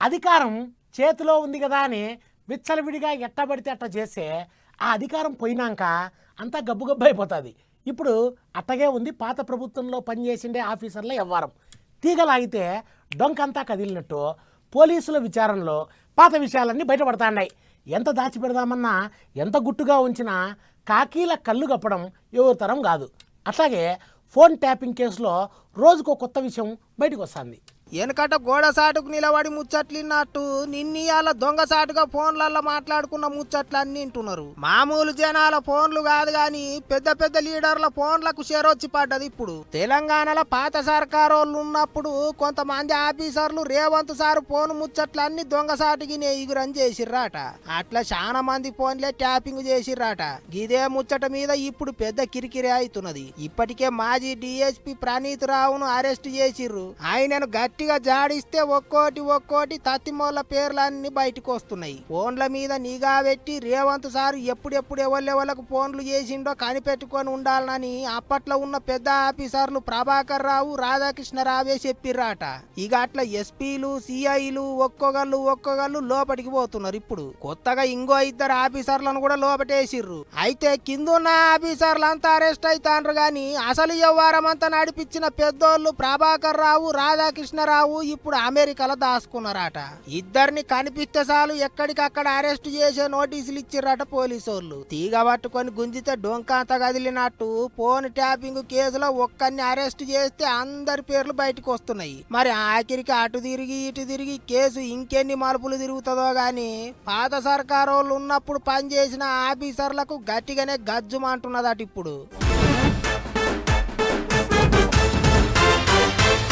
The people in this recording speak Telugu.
అధికారం చేతిలో ఉంది కదా అని విచ్చలవిడిగా ఎట్టబడితే అట్ట చేస్తే ఆ అధికారం పోయినాక అంతా గబ్బు అయిపోతుంది. ఇప్పుడు అట్టగే ఉంది పాత ప్రభుత్వంలో పనిచేసిండే ఆఫీసర్ల వ్యవహారం తీగలాగితే డొంకంతా కదిలినట్టు పోలీసుల విచారణలో పాత విషయాలన్నీ బయటపడతాయి ఎంత దాచిపెడదామన్నా ఎంత గుట్టుగా ఉంచినా కాకీల కళ్ళు కప్పడం ఎవరి తరం కాదు. అట్లాగే ఫోన్ ట్యాపింగ్ కేసులో రోజుకో కొత్త విషయం బయటకు వస్తుంది వెనకట గోడ సాటుకు నిలబడి ముచ్చట్లిన్నట్టు నిన్నీయాల దొంగ సాటుగా ఫోన్లల్లో మాట్లాడుకున్న ముచ్చట్లు అన్ని వింటున్నారు మామూలు జనాల ఫోన్లు కాదు గాని పెద్ద పెద్ద లీడర్ల ఫోన్లకు షెరొచ్చి పడ్డది ఇప్పుడు. తెలంగాణలో పాత సర్కారోళ్ళు ఉన్నప్పుడు కొంతమంది ఆఫీసర్లు రేవంత్ సార్ ఫోన్ ముచ్చట్లన్నీ దొంగ సాటుకి ఎగురని చేసిర్రాట. అట్లా చాలా మంది ఫోన్లే ట్యాపింగ్ చేసిర్రాట. గిదే ముచ్చట మీద ఇప్పుడు పెద్ద కిరికిరి అవుతున్నది ఇప్పటికే మాజీ డిఎస్పి ప్రణీత్ రావును అరెస్ట్ చేసిర్రు. ఆయనను గట్టిగా జాడిస్తే ఒక్కోటి ఒక్కోటి తత్తిమోళ్ళ పేర్లన్నీ బయటకు వస్తున్నాయి. ఫోన్ల మీద నిఘా పెట్టి రేవంత్ సార్ ఎప్పుడెప్పుడు ఎవరెవరికి ఫోన్లు చేసిండో కనిపెట్టుకొని ఉండాలని అప్పట్లో ఉన్న పెద్ద ఆఫీసర్లు ప్రభాకర్ రావు రాధాకృష్ణ రావే చెప్పిర్రాట. ఇక అట్లా ఎస్పీలు సిఐలు ఒక్కొక్కళ్ళు ఒక్కొక్కళ్ళు లోపలికి పోతున్నారు ఇప్పుడు. కొత్తగా ఇంకో ఇద్దరు ఆఫీసర్లను కూడా లోపటేసిర్రు. అయితే కిందున్న ఆఫీసర్లంతా అరెస్ట్ అవుతాండ్రు గాని అసలు వ్యవహారం అంతా నడిపించిన పెద్దోళ్ళు ప్రభాకర్ రావు రాధాకృష్ణ రామారావు ఇప్పుడు అమెరికాలో దాచుకున్నారట. ఇద్దరిని కనిపిస్తే చాలు ఎక్కడికక్కడ అరెస్ట్ చేసే నోటీసులు ఇచ్చిర్రట పోలీసోళ్ళు. తీగ పట్టుకొని గుంజితే డొంక కదిలినట్టు ఫోన్ ట్యాపింగ్ కేసులో ఒక్కరిని అరెస్ట్ చేస్తే అందరి పేర్లు బయటకు వస్తున్నాయి. మరి ఆఖరికి అటు తిరిగి ఇటు తిరిగి కేసు ఇంకెన్ని మలుపులు తిరుగుతుందో గాని పాత సర్కారోళ్ళు ఉన్నప్పుడు పనిచేసిన ఆఫీసర్లకు గట్టిగానే గజ్జుమంటున్నదట ఇప్పుడు.